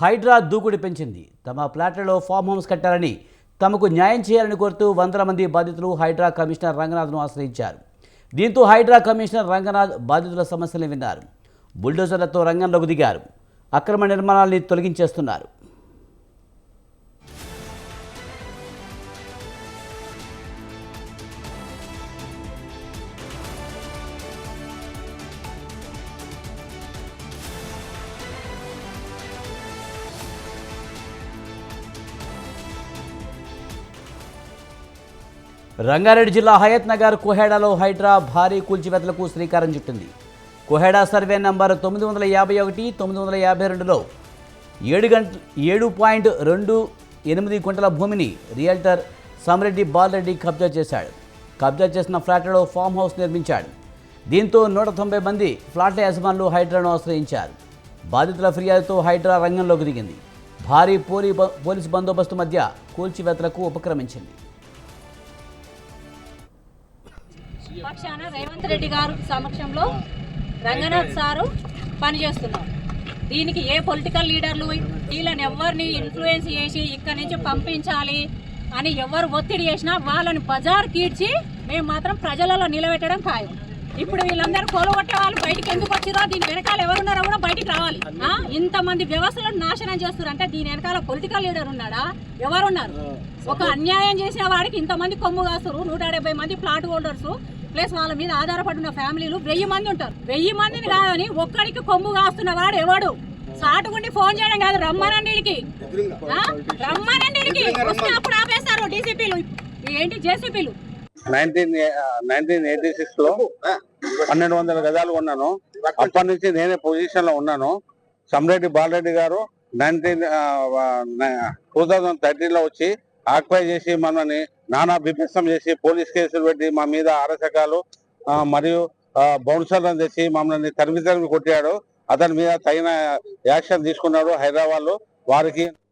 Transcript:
హైడ్రా దూకుడు పెంచింది. తమ ఫ్లాట్లలో ఫామ్ హౌస్ కట్టాలని తమకు న్యాయం చేయాలని కోరుతూ వందల మంది బాధితులు హైడ్రా కమిషనర్ రంగనాథ్ను ఆశ్రయించారు. దీంతో హైడ్రా కమిషనర్ రంగనాథ్ బాధితుల సమస్యలను విన్నారు. బుల్డోజర్లతో రంగంలోకి దిగారు. అక్రమ నిర్మాణాన్ని తొలగించేస్తున్నారు. రంగారెడ్డి జిల్లా హయత్ నగర్ కోహెడాలో హైడ్రా భారీ కూల్చివేతలకు శ్రీకారం చుట్టింది. కోహెడా సర్వే నంబర్ తొమ్మిది వందల యాభై ఒకటి తొమ్మిది వందల యాభై రెండులో ఏడు గంట ఏడు పాయింట్ రెండు ఎనిమిది గుంటల భూమిని రియల్టర్ సమరెడ్డి బాలరెడ్డి కబ్జా చేశాడు. కబ్జా చేసిన ఫ్లాట్లలో ఫామ్ హౌస్ నిర్మించాడు. దీంతో నూట తొంభై మంది ఫ్లాట్ల యజమానులు హైడ్రాను ఆశ్రయించారు. బాధితుల ఫిర్యాదుతో హైడ్రా రంగంలోకి దిగింది. భారీ పోలీ పోలీసు బందోబస్తు మధ్య కూల్చివేతలకు ఉపక్రమించింది. పక్షాన రేవంత్ రెడ్డి గారు సమక్షంలో రంగనాథ్ సారు పనిచేస్తున్నారు. దీనికి ఏ పొలిటికల్ లీడర్లు వీళ్ళని ఎవరిని ఇన్ఫ్లుయెన్స్ చేసి ఇక్కడి నుంచి పంపించాలి అని ఎవరు ఒత్తిడి చేసినా వాళ్ళని బజార్ కీడ్చి మేము మాత్రం ప్రజలలో నిలబెట్టడం ఖాయం. ఇప్పుడు వీళ్ళందరూ కొలగొట్టే వాళ్ళు బయటికి ఎందుకు వచ్చిరో దీని వెనకాల ఎవరున్నారో కూడా బయటికి రావాలి? ఇంతమంది వ్యవస్థలను నాశనం చేస్తారు అంటే దీని వెనకాల పొలిటికల్ లీడర్ ఉన్నాడా? ఎవరున్నారు? ఒక అన్యాయం చేసిన వాడికి ఇంతమంది కొమ్ము కాస్తారు నూట మంది ప్లాట్ హోల్డర్స్. ప్లస్ వాళ్ళ మీద ఆధారపడి ఉన్న ఫ్యామిలీలు వెయ్యి మంది ఉంటారు. వెయ్యి మందిని కాదని ఒక్కడికి కొమ్ము కాస్తున్న వాడు ఎవడు? సాటుకుండి ఫోన్ చేయడం కాదు రమ్మనండి ఈడికి. ఆ? రమ్మనండి ఈడికి. వస్తే అప్పుడు ఆపేస్తారు డీసీపీలు. ఏంటి జేసీపీలు? నైన్టీన్ నైన్టీన్ ఎయిటీ సిక్స్లో పన్నెండు వందల గజాలు కొన్నాను. అప్పటి నుంచి నేనే పొజిషన్లో ఉన్నాను. సమ్రెడ్డి బాలరెడ్డి గారు నైన్టీన్ టూ థౌజండ్ థర్టీన్లో వచ్చి ఆక్యుపై చేసి మనల్ని నానా బిభత్సం చేసి పోలీస్ కేసులు పెట్టి మా మీద అరసకాలు ఆ, మరియు బౌన్సర్లను తెచ్చి మమ్మల్ని తరిమి తరిమి కొట్టాడు. అతని మీద తగిన యాక్షన్ తీసుకున్నాడు హైదరాబాద్లో వారికి